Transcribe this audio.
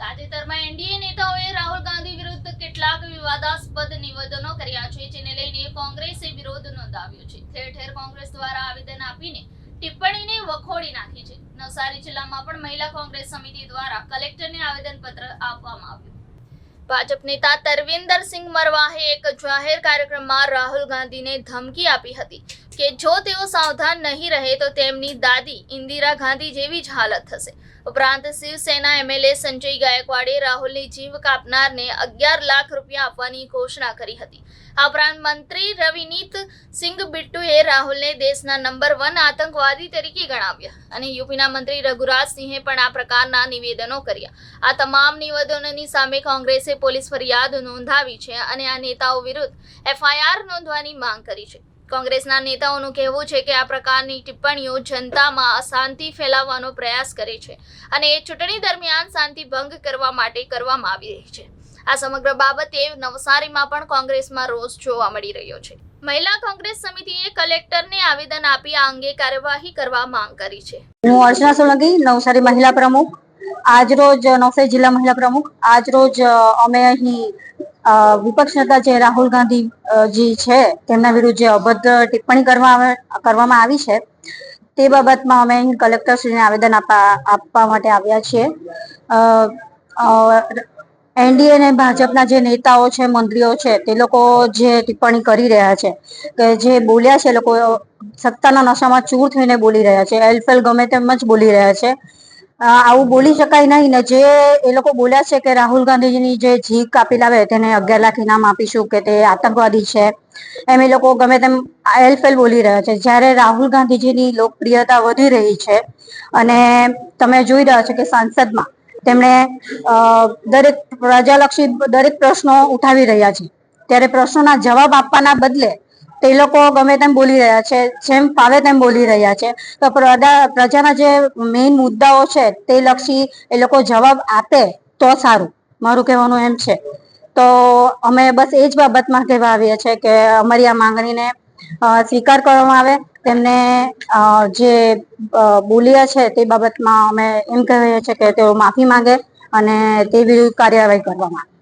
તાજેતરમાં એનડીએ નેતાઓએ રાહુલ ગાંધી વિરુદ્ધ કેટલાક વિવાદાસ્પદ નિવેદનો કર્યા છે, જેને લઈને કોંગ્રેસે વિરોધ નોંધાવ્યો છે. ઠેર ઠેર કોંગ્રેસ દ્વારા આવેદન આપીને ટિપ્પણીને વખોડી નાખી છે. નવસારી જિલ્લામાં પણ મહિલા કોંગ્રેસ સમિતિ દ્વારા કલેક્ટરને આવેદનપત્ર આપવામાં આવ્યું. ભાજપ નેતા તરવિંદરસિંહ મરવાહે એક જાહેર કાર્યક્રમમાં રાહુલ ગાંધીને ધમકી આપી હતી કે જો તેઓ સાવધાન નહીં રહે તો તેમની દાદી ઇન્દિરા ગાંધી જેવી જ હાલત થશે. ઉપરાંત શિવસેના એમએલએ સંજય ગાયકવાડે રાહુલની જીવ કાપનારને અગિયાર લાખ રૂપિયા આપવાની ઘોષણા કરી હતી. આ ઉપરાંત મંત્રી રવિનીત સિંઘ બિટ્ટુએ રાહુલને દેશના નંબર વન આતંકવાદી તરીકે ગણાવ્યા અને યુપીના મંત્રી રઘુરાજસિંહે પણ આ પ્રકારના નિવેદનો કર્યા. આ તમામ નિવેદનોની સામે કોંગ્રેસે પોલીસ ફરિયાદ નોંધાવી છે અને આ નેતાઓ વિરુદ્ધ એફઆઈઆર નોંધવાની માંગ કરી છે. કોંગ્રેસના નેતાઓનું કહેવું છે કે આ પ્રકારની ટિપ્પણીઓ જનતામાં અશાંતિ ફેલાવવાનો પ્રયાસ કરે છે અને ચૂંટણી દરમિયાન શાંતિ ભંગ કરવા માટે કરવામાં આવી રહી છે. આ સમગ્ર બાબતે નવસારીમાં પણ કોંગ્રેસમાં રોષ જોવા મળી રહ્યો છે. મહિલા કોંગ્રેસ સમિતિએ કલેક્ટરને આવેદન આપી આ અંગે કાર્યવાહી કરવા માંગ કરી છે. હું અર્ચના સોલંકી, નવસારી મહિલા પ્રમુખ. આજરોજ, નવસારી જિલ્લા મહિલા પ્રમુખ. આજરોજ અમે અહીં વિપક્ષ નેતા જે રાહુલ ગાંધી જી છે, તેમના વિરુદ્ધ જે અભદ્ર ટિપ્પણી કરવા કરવામાં આવી છે. તે બાબતમાં અમે કલેક્ટર કલેક્ટરશ્રીને આવેદન આપવા માટે આવ્યા છીએ. એનડીએ અને ભાજપના જે નેતાઓ છે, મંત્રીઓ છે, તે લોકો જે ટિપ્પણી કરી રહ્યા છે, કે જે બોલ્યા છે, લોકો સત્તાના નશામાં ચૂર થઈને બોલી રહ્યા છે. એલફેલ ગમે તેમ જ બોલી રહ્યા છે. આવું બોલી શકાય નહીં. ને જે એ લોકો બોલ્યા છે કે રાહુલ ગાંધીજીની જે જીભ કાપી લાવે તેને અગિયાર લાખ ઇનામ આપીશું કે તે આતંકવાદી છે, એમ એ લોકો ગમે તેમ એલફેલ બોલી રહ્યા છે. જ્યારે રાહુલ ગાંધીજીની લોકપ્રિયતા વધી રહી છે અને તમે જોઈ રહ્યા છો કે સાંસદમાં તેમણે દરેક પ્રજાલક્ષી દરેક પ્રશ્નો ઉઠાવી રહ્યા છે. ત્યારે પ્રશ્નોના જવાબ આપવાના બદલે તે લોકો ગમે તેમ બોલી રહ્યા છે, જેમ ફાવે તેમ બોલી રહ્યા છે. તો પ્રજા પ્રજાના જે મેઇન મુદ્દાઓ છે, તે લક્ષી એ લોકો જવાબ આપે તો સારું. મારું કહેવાનું એમ છે. તો અમે બસ એ જ બાબતમાં કહેવા આવીએ છીએ કે અમારી આ માંગણીને સ્વીકાર કરવામાં આવે. તેમને જે બોલ્યા છે તે બાબતમાં અમે એમ કહીએ છીએ કે તેઓ માફી માંગે અને તે વિરુદ્ધ કાર્યવાહી કરવામાં આવે.